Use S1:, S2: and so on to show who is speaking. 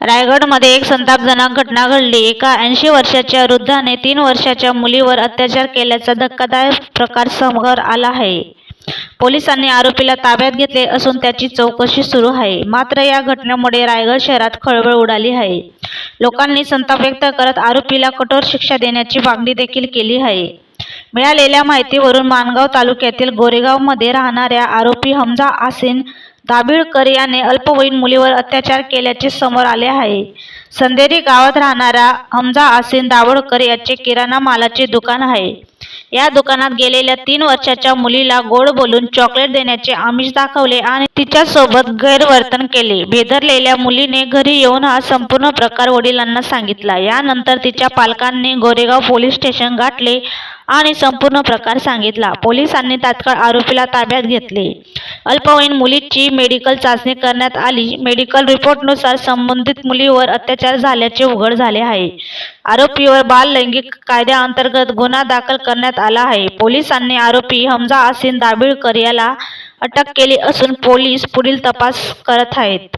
S1: रायगडमध्ये एक संतापजनक घटना घडली. एका ऐंशी वर्षाच्या वृद्धाने तीन वर्षाच्या मुलीवर अत्याचार केल्याचा धक्कादायक प्रकार समोर आला आहे. पोलिसांनी आरोपीला ताब्यात घेतले असून त्याची चौकशी सुरू आहे. मात्र या घटनेमुळे रायगड शहरात खळबळ उडाली आहे. लोकांनी संताप व्यक्त करत आरोपीला कठोर शिक्षा देण्याची मागणी देखील केली आहे. मिळालेल्या माहितीवरून माणगाव तालुक्यातील गोरेगावमध्ये राहणाऱ्या आरोपी हमजा आसिन दाभिळकर याने अल्पवयीन मुलीवर अत्याचार केल्याचे समोर आले आहे. संदेरी गावात राहणारा हमजा आसिन दाभोळकर याचे किराणा मालाचे दुकान आहे. या दुकानात गेलेल्या तीन वर्षाच्या मुलीला गोड बोलून चॉकलेट देण्याचे आमिष दाखवले आणि तिच्यासोबत गैरवर्तन केले. भेदरलेल्या मुलीने घरी येऊन हा संपूर्ण प्रकार वडिलांना सांगितला. यानंतर तिच्या पालकांनी गोरेगाव पोलीस स्टेशन गाठले आणि संपूर्ण प्रकार सांगितला. पोलिसांनी तात्काळ आरोपीला ताब्यात घेतले. अल्पवयीन मुलीची मेडिकल चाचणी करण्यात आली. मेडिकल रिपोर्टनुसार संबंधित मुलीवर अत्याचार झाल्याचे उघड झाले आहे. आरोपीवर बाललैंगिक कायद्याअंतर्गत गुन्हा दाखल करण्यात आला आहे. पोलिसांनी आरोपी हमजा आसिन दाभिळकर याला अटक केली असून पोलीस पुढील तपास करत आहेत.